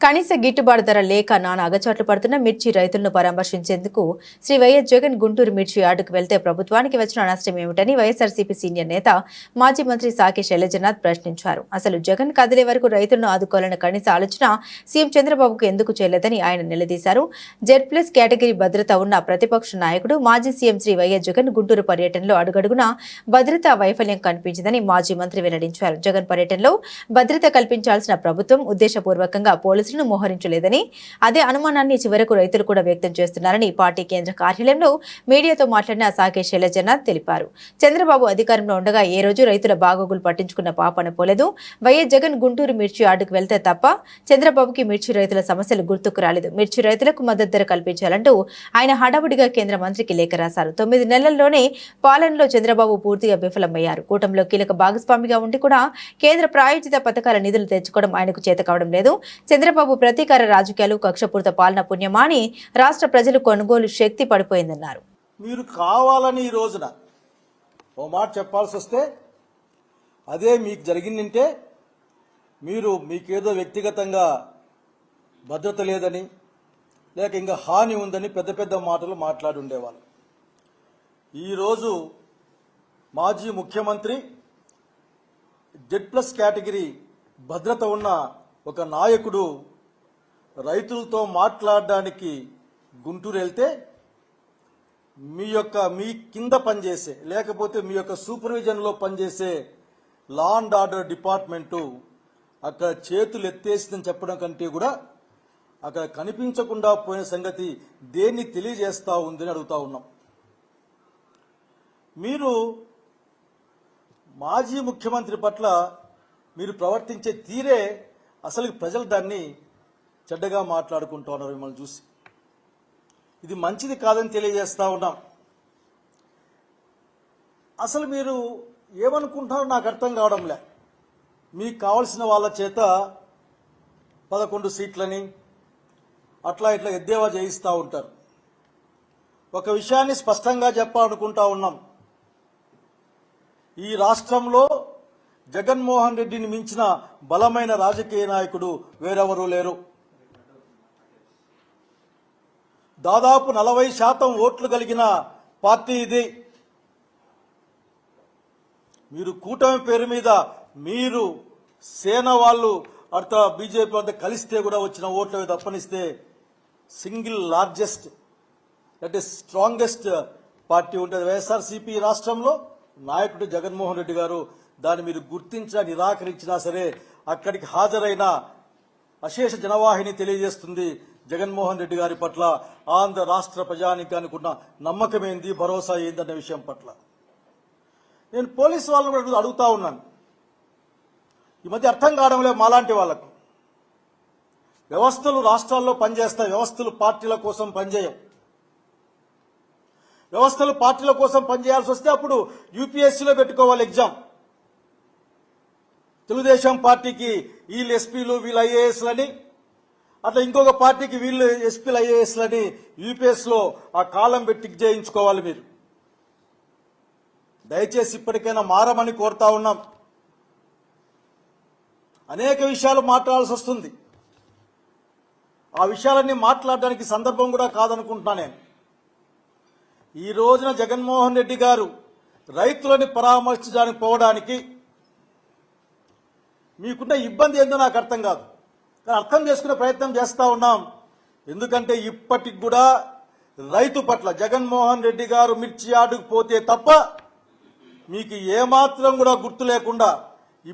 కనీస గిట్టుబాటు ధర లేక నానా అగచాట్లు పడుతున్న మిర్చి రైతులను పరామర్శించేందుకు శ్రీ వైఎస్ జగన్ గుంటూరు మిర్చి యార్డుకు వెళ్తే ప్రభుత్వానికి వచ్చిన నష్టం ఏమిటని వైఎస్ఆర్సీపీ సీనియర్ నేత మాజీ మంత్రి సాకి శైలజనాథ్ ప్రశ్నించారు. అసలు జగన్ కదిలే వరకు రైతులను ఆదుకోవాలన్న కనీస ఆలోచన సీఎం చంద్రబాబుకు ఎందుకు చేయలేదని ఆయన నిలదీశారు. జెడ్ ప్లస్ కేటగిరీ భద్రత ఉన్న ప్రతిపక్ష నాయకుడు మాజీ సీఎం శ్రీ వైఎస్ జగన్ గుంటూరు పర్యటనలో అడుగడుగున భద్రతా వైఫల్యం కనిపించిందని మాజీ మంత్రి వెల్లడించారు. జగన్ పర్యటనలో భద్రత కల్పించాల్సిన ప్రభుత్వం ఉద్దేశపూర్వకంగా పోలీసులను మోహరించలేదని అదే అనుమానాన్ని చివరకు రైతులు కూడా వ్యక్తం చేస్తున్నారని పార్టీ కేంద్ర కార్యాలయంలో మీడియాతో మాట్లాడిన సాకే శైలజనాథ్ తెలిపారు. చంద్రబాబు అధికారంలో ఉండగా ఏ రోజు రైతుల బాగోగులు పట్టించుకున్న పాపన పోలేదు. వైఎస్ జగన్ గుంటూరు మిర్చి ఆర్డుకు వెళ్తే తప్ప చంద్రబాబుకి మిర్చి రైతుల సమస్యలు గుర్తుకు రాలేదు. మిర్చి రైతులకు మద్దతు ధర కల్పించాలంటూ ఆయన హడావుడిగా కేంద్ర మంత్రికి లేఖ రాశారు. తొమ్మిది నెలల్లోనే పాలనలో చంద్రబాబు పూర్తిగా విఫలమయ్యారు. కూటమిలో కీలక భాగస్వామిగా ఉండి కూడా కేంద్ర ప్రాయోజిత పథకాల నిధులు తెచ్చుకోవడం ఆయనకు చేత కావడం లేదు. చంద్రబాబు ప్రతీకార రాజకీయాలు కక్షపూరిత పాలన పుణ్యమా అని రాష్ట్ర ప్రజలు కొనుగోలు శక్తి పడిపోయిందన్నారు. మీరు కావాలని ఈ రోజున ఓ మాట చెప్పాల్సి వస్తే అదే మీకు జరిగిందంటే మీరు మీకేదో వ్యక్తిగతంగా భద్రత లేదని లేక ఇంకా హాని ఉందని పెద్ద పెద్ద మాటలు మాట్లాడి ఉండేవాళ్ళు. ఈరోజు మాజీ ముఖ్యమంత్రి జెడ్ ప్లస్ కేటగిరీ భద్రత ఉన్న ఒక నాయకుడు రైతులతో మాట్లాడడానికి గుంటూరు వెళ్తే మీ యొక్క మీ కింద పనిచేసే లేకపోతే మీ యొక్క సూపర్విజన్లో పనిచేసే లా అండ్ ఆర్డర్ డిపార్ట్మెంటు అక్కడ చేతులు ఎత్తేసిందని చెప్పడం కంటే కూడా అక్కడ కనిపించకుండా పోయిన సంగతి దేన్ని తెలియజేస్తా ఉందని అడుగుతా ఉన్నాం. మీరు మాజీ ముఖ్యమంత్రి పట్ల మీరు ప్రవర్తించే తీరే అసలు ప్రజలు దాన్ని చెడ్డగా మాట్లాడుకుంటూ ఉన్నారు మిమ్మల్ని చూసి. ఇది మంచిది కాదని తెలియజేస్తా ఉన్నాం. అసలు మీరు ఏమనుకుంటున్నారో నాకు అర్థం కావడంలే. మీకు కావలసిన వాళ్ళ చేత పదకొండు సీట్లని అట్లా ఇట్లా ఎద్దేవా చేయిస్తూ ఉంటారు. ఒక విషయాన్ని స్పష్టంగా చెప్పాలనుకుంటా ఉన్నాం. ఈ రాష్ట్రంలో జగన్మోహన్ రెడ్డిని మించిన బలమైన రాజకీయ నాయకుడు వేరెవరూ లేరు. దాదాపు నలభై శాతం ఓట్లు కలిగిన పార్టీ ఇది. మీరు కూటమి పేరు మీద మీరు సేన వాళ్ళు అర్థ బీజేపీ వద్ద కలిస్తే కూడా వచ్చిన ఓట్లు తప్పనిస్తే సింగిల్ లార్జెస్ట్ అంటే స్ట్రాంగెస్ట్ పార్టీ ఉంటుంది. వైఎస్ఆర్సీపీ రాష్ట్రంలో నాయకుడు జగన్మోహన్ రెడ్డి గారు దాన్ని మీరు గుర్తించినా నిరాకరించినా సరే అక్కడికి హాజరైన అశేష జనవాహిని తెలియజేస్తుంది జగన్మోహన్ రెడ్డి గారి పట్ల ఆంధ్ర రాష్ట్ర ప్రజానికానికి ఉన్న నమ్మకం ఏంది భరోసా ఏంది అనే విషయం పట్ల. నేను పోలీసు వాళ్ళని కూడా అడుగుతా ఉన్నాను. ఈ మధ్య అర్థం కావడం లేదు మాలాంటి వాళ్ళకు వ్యవస్థలు రాష్ట్రాల్లో పనిచేస్తాయి వ్యవస్థలు పార్టీల కోసం పనిచేయవు వ్యవస్థలు పార్టీల కోసం పనిచేయాల్సి వస్తే అప్పుడు యూపీఎస్సీలో పెట్టుకోవాలి ఎగ్జామ్. తెలుగుదేశం పార్టీకి వీళ్ళు ఎస్పీలు వీళ్ళు ఐఏఎస్లని అట్లా ఇంకొక పార్టీకి వీళ్ళు ఎస్పీలు ఐఏఎస్లని యూపీఎస్లో ఆ కాలం పెట్టి చేయించుకోవాలి మీరు. దయచేసి ఇప్పటికైనా మారమని కోరుతా ఉన్నాం. అనేక విషయాలు మాట్లాడాల్సి వస్తుంది. ఆ విషయాలన్నీ మాట్లాడడానికి సందర్భం కూడా కాదనుకుంటున్నా నేను. ఈ రోజున జగన్మోహన్ రెడ్డి గారు రైతులని పరామర్శించడానికి పోవడానికి మీకున్న ఇబ్బంది ఏందో నాకు అర్థం కాదు. కానీ అర్థం చేసుకునే ప్రయత్నం చేస్తూ ఉన్నాం. ఎందుకంటే ఇప్పటికి కూడా రైతు పట్ల జగన్మోహన్ రెడ్డి గారు మిర్చి ఆడుకు పోతే తప్ప మీకు ఏమాత్రం కూడా గుర్తు లేకుండా